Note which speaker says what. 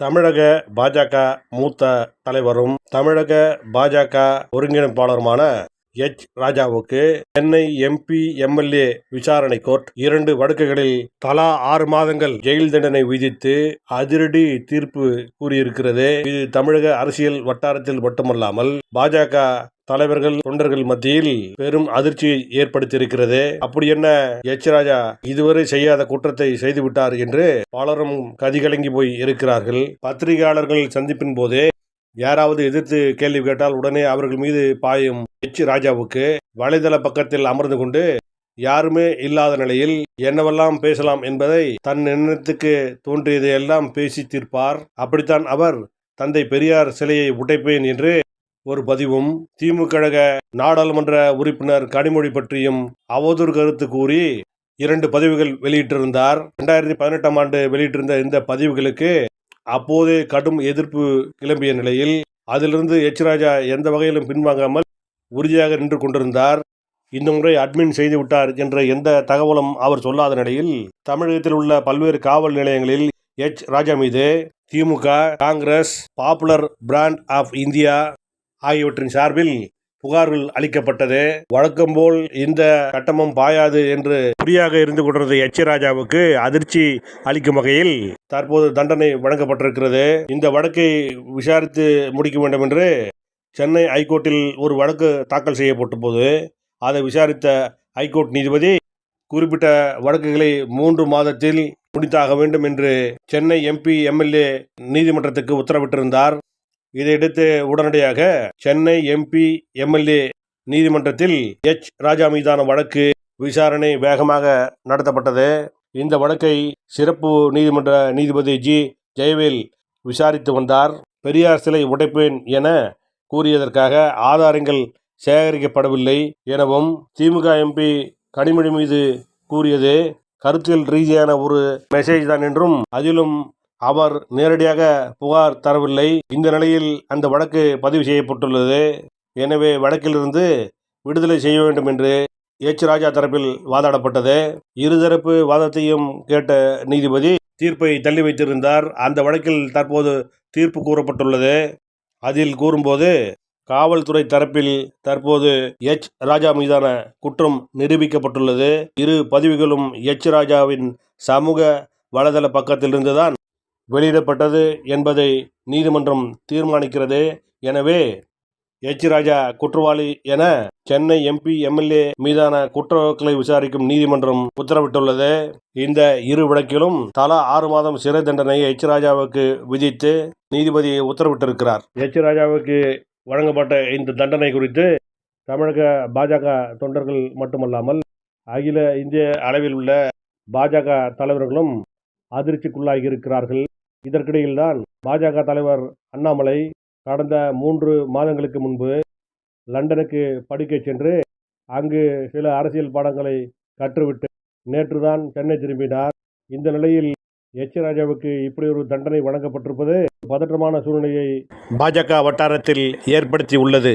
Speaker 1: தமிழக பாஜக மூத்த தலைவரும் தமிழக பாஜக ஒருங்கிணைப்பாளருமான எச். ராஜாவுக்கு சென்னை எம்பி எம்எல்ஏ விசாரணை கோர்ட் இரண்டு வழக்குகளில் தலா ஆறு மாதங்கள் ஜெயில் தண்டனை விதித்து அதிரடி தீர்ப்பு கூறியிருக்கிறது. இது தமிழக அரசியல் வட்டாரத்தில் மட்டுமல்லாமல் பாஜக தலைவர்கள் தொண்டர்கள் மத்தியில் பெரும் அதிர்ச்சியை ஏற்படுத்தியிருக்கிறது. அப்படி என்ன எச் ராஜா இதுவரை செய்யாத குற்றத்தை செய்துவிட்டார் என்று பலரும் கதிகலங்கி போய் இருக்கிறார்கள். பத்திரிகையாளர்கள் சந்திப்பின் போதே யாராவது எதிர்த்து கேள்வி கேட்டால் உடனே அவர்கள் மீது பாயும் எச் ராஜாவுக்கு வலைதள பக்கத்தில் அமர்ந்து கொண்டு யாருமே இல்லாத நிலையில் என்னவெல்லாம் பேசலாம் என்பதை தன் எண்ணத்துக்கு தோன்றியதை எல்லாம் பேசி தீர்ப்பார். அப்படித்தான் அவர் தந்தை பெரியார் சிலையை உடைப்பேன் என்று ஒரு பதிவும் திமுக கழக நாடாளுமன்ற உறுப்பினர் கனிமொழி பற்றியும் அவதூறு கருத்து கூறி இரண்டு பதிவுகள் வெளியிட்டிருந்தார். ரெண்டாயிரத்தி பதினெட்டாம் ஆண்டு வெளியிட்டிருந்த இந்த பதிவுகளுக்கு அப்போதே கடும் எதிர்ப்பு கிளம்பிய நிலையில் அதிலிருந்து எச் ராஜா எந்த வகையிலும் பின்வாங்காமல் உறுதியாக நின்று கொண்டிருந்தார். இந்த முறை அட்மின் செய்து விட்டார் என்ற எந்த தகவலும் அவர் சொல்லாத நிலையில் தமிழகத்தில் உள்ள பல்வேறு காவல் நிலையங்களில் எச் ராஜா மீது திமுக Congress popular front of India ஆகியவற்றின் சார்பில் புகார்கள் அளிக்கப்பட்டது. வழக்கம் போல் இந்த கட்டமும் பாயாது என்று குறியாக இருந்து கொண்டிருந்த எச். ராஜாவுக்கு அதிர்ச்சி அளிக்கும் வகையில் தற்போது தண்டனை வழங்கப்பட்டிருக்கிறது. இந்த வழக்கை விசாரித்து முடிக்க வேண்டும் என்று சென்னை ஐகோர்ட்டில் ஒரு வழக்கு தாக்கல் செய்யப்பட்ட போது அதை விசாரித்த ஐகோர்ட் நீதிபதி குறிப்பிட்ட வழக்குகளை மூன்று மாதத்தில் முடித்தாக வேண்டும் என்று சென்னை எம்பி எம்எல்ஏ நீதிமன்றத்துக்கு உத்தரவிட்டிருந்தார். இதையடுத்து உடனடியாக சென்னை எம்பி எம்எல்ஏ நீதிமன்றத்தில் எச் ராஜா மீதான வழக்கு விசாரணை வேகமாக நடத்தப்பட்டது. இந்த வழக்கை சிறப்பு நீதிமன்ற நீதிபதி ஜி. ஜெயவேல் விசாரித்து வந்தார். பெரியார் சிலை உடைப்பேன் என கூறியதற்காக ஆதாரங்கள் சேகரிக்கப்படவில்லை எனவும் திமுக எம்பி கனிமொழி மீது கூறியது. கருத்தியல் ரீதியான ஒரு மெசேஜ் தான் என்றும் அதிலும் அவர் நேரடியாக புகார் தரவில்லை. இந்த நிலையில் அந்த வழக்கு பதிவு செய்யப்பட்டுள்ளது. எனவே வழக்கிலிருந்து விடுதலை செய்ய வேண்டும் என்று எச் ராஜா தரப்பில் வாதாடப்பட்டது. இருதரப்பு வாதத்தையும் கேட்ட நீதிபதி தீர்ப்பை தள்ளி வைத்திருந்தார். அந்த வழக்கில் தற்போது தீர்ப்பு கூறப்பட்டுள்ளது. அதில் கூறும்போது காவல்துறை தரப்பில் தற்போது எச் ராஜா மீதான குற்றம் நிரூபிக்கப்பட்டுள்ளது. இரு பதிவுகளும் எச் ராஜாவின் சமூக வலைதள பக்கத்திலிருந்துதான் வெளியிடப்பட்டது என்பதை நீதிமன்றம் தீர்மானிக்கிறது. எனவே எச். ராஜா குற்றவாளி என சென்னை எம்பி எம்எல்ஏ மீதான குற்ற வழக்குகளை விசாரிக்கும் நீதிமன்றம் உத்தரவிட்டுள்ளது. இந்த இரு வழக்கிலும் தலா ஆறு மாதம் சிறை தண்டனையை எச். ராஜாவுக்கு விதித்து நீதிபதி உத்தரவிட்டிருக்கிறார். எச். ராஜாவுக்கு வழங்கப்பட்ட இந்த தண்டனை குறித்து தமிழக பாஜக தொண்டர்கள் மட்டுமல்லாமல் அகில இந்திய அளவில் உள்ள பாஜக தலைவர்களும் அதிர்ச்சிக்குள்ளாகி இருக்கிறார்கள் இதற்கிடையில்தான் பாஜக தலைவர் அண்ணாமலை கடந்த மூன்று மாதங்களுக்கு முன்பு லண்டனுக்கு படிக்க சென்று அங்கு சில அரசியல் பாடங்களை கற்றுவிட்டு நேற்றுதான் சென்னை திரும்பினார். இந்த நிலையில் எச். ராஜாவுக்கு இப்படி ஒரு தண்டனை வழங்கப்பட்டிருப்பது பதற்றமான சூழ்நிலையை பாஜக வட்டாரத்தில் ஏற்படுத்தி உள்ளது.